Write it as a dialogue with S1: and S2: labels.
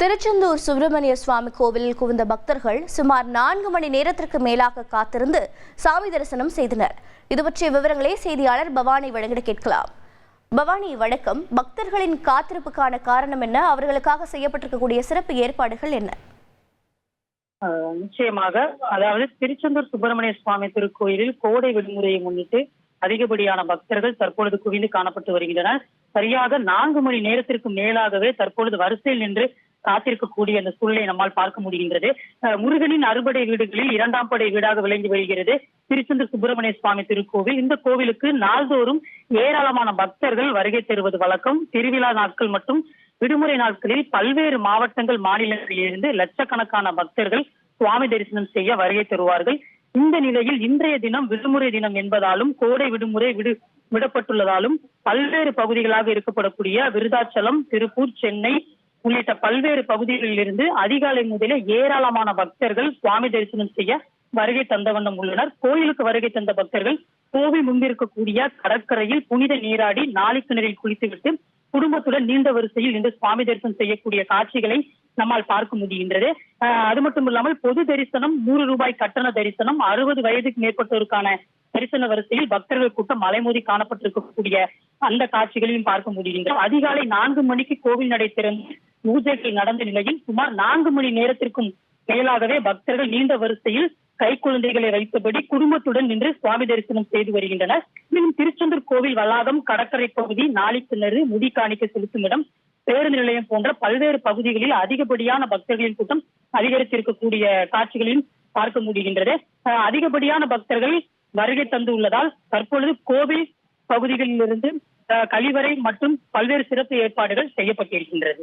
S1: திருச்செந்தூர் சுப்பிரமணிய சுவாமி கோவிலில் குவிந்த பக்தர்கள் சுமார் நான்கு மணி நேரத்திற்கு மேலாக காத்திருந்து சாமி தரிசனம் செய்தனர் இது பற்றிய விவரங்களை செய்தியாளர் பவானி வழங்கிட கேட்கலாம் பவானி வணக்கம் பக்தர்களின் காத்திருப்புக்கான காரணம் என்ன அவர்களுக்காக செய்யப்பட்டிருக்கக்கூடிய சிறப்பு ஏற்பாடுகள் என்ன
S2: நிச்சயமாக அதாவது திருச்செந்தூர் சுப்பிரமணிய சுவாமி திருக்கோயிலில் கோடை விடுமுறையை முன்னிட்டு அதிகப்படியான பக்தர்கள் தற்பொழுது குவிந்து காணப்பட்டு வருகின்றனர் சரியாக நான்கு மணி நேரத்திற்கு மேலாகவே தற்பொழுது வரிசையில் நின்று காத்திருக்கக்கூடிய அந்த சூழ்நிலை நம்மால் பார்க்க முடிகின்றது முருகனின் அறுபடை வீடுகளில் இரண்டாம் படை வீடாக விளங்கி வருகிறது திருச்செந்தர் சுப்பிரமணிய சுவாமி திருக்கோவில் இந்த கோவிலுக்கு நாள்தோறும் ஏராளமான பக்தர்கள் வருகை தருவது வழக்கம் திருவிழா நாட்கள் மற்றும் விடுமுறை நாட்களில் பல்வேறு மாவட்டங்கள் மாநிலங்களில் இருந்து லட்சக்கணக்கான பக்தர்கள் சுவாமி தரிசனம் செய்ய வருகை தருவார்கள் இந்த நிலையில் இன்றைய தினம் விடுமுறை தினம் என்பதாலும் கோடை விடுமுறை விடு விடப்பட்டுள்ளதாலும் பல்வேறு பகுதிகளாக இருக்கப்படக்கூடிய விருதாச்சலம் திருப்பூர் சென்னை உள்ளிட்ட பல்வேறு பகுதிகளில் இருந்து அதிகாலை முதலே ஏராளமான பக்தர்கள் சுவாமி தரிசனம் செய்ய வருகை தந்த வண்ணம் உள்ளனர் கோயிலுக்கு வருகை தந்த பக்தர்கள் கோவில் முன்பிருக்கக்கூடிய கடற்கரையில் புனித நீராடி நாளைக்கு கிணறில் குளித்துவிட்டு குடும்பத்துடன் நீண்ட வரிசையில் நின்று சுவாமி தரிசனம் செய்யக்கூடிய காட்சிகளை நம்மால் பார்க்க முடிகின்றது அது மட்டும் இல்லாமல் பொது தரிசனம் நூறு ரூபாய் கட்டண தரிசனம் அறுபது வயதுக்கு மேற்பட்டோருக்கான தரிசன வரிசையில் பக்தர்கள் கூட்டம் மலைமோதி காணப்பட்டிருக்கக்கூடிய அந்த காட்சிகளையும் பார்க்க முடிகின்றது அதிகாலை நான்கு மணிக்கு கோவில் நடை திறந்து பூஜைகள் நடந்த நிலையில் சுமார் நான்கு மணி நேரத்திற்கும் மேலாகவே பக்தர்கள் நீண்ட வரிசையில் கை குழந்தைகளை வைத்தபடி குடும்பத்துடன் நின்று சுவாமி தரிசனம் செய்து வருகின்றனர் மேலும் திருச்செந்தூர் கோவில் வளாகம் கடற்கரை பகுதி நாளிக்கிணறு முடி காணிக்க செலுத்தும் இடம் பேருந்து நிலையம் போன்ற பல்வேறு பகுதிகளில் அதிகப்படியான பக்தர்களின் கூட்டம் அதிகரித்திருக்கக்கூடிய காட்சிகளையும் பார்க்க முடிகின்றது அதிகப்படியான பக்தர்கள் வருகை தந்து உள்ளதால் தற்பொழுது கோவில் பகுதிகளிலிருந்து கழிவறை மற்றும் பல்வேறு சிறப்பு ஏற்பாடுகள் செய்யப்பட்டிருக்கின்றது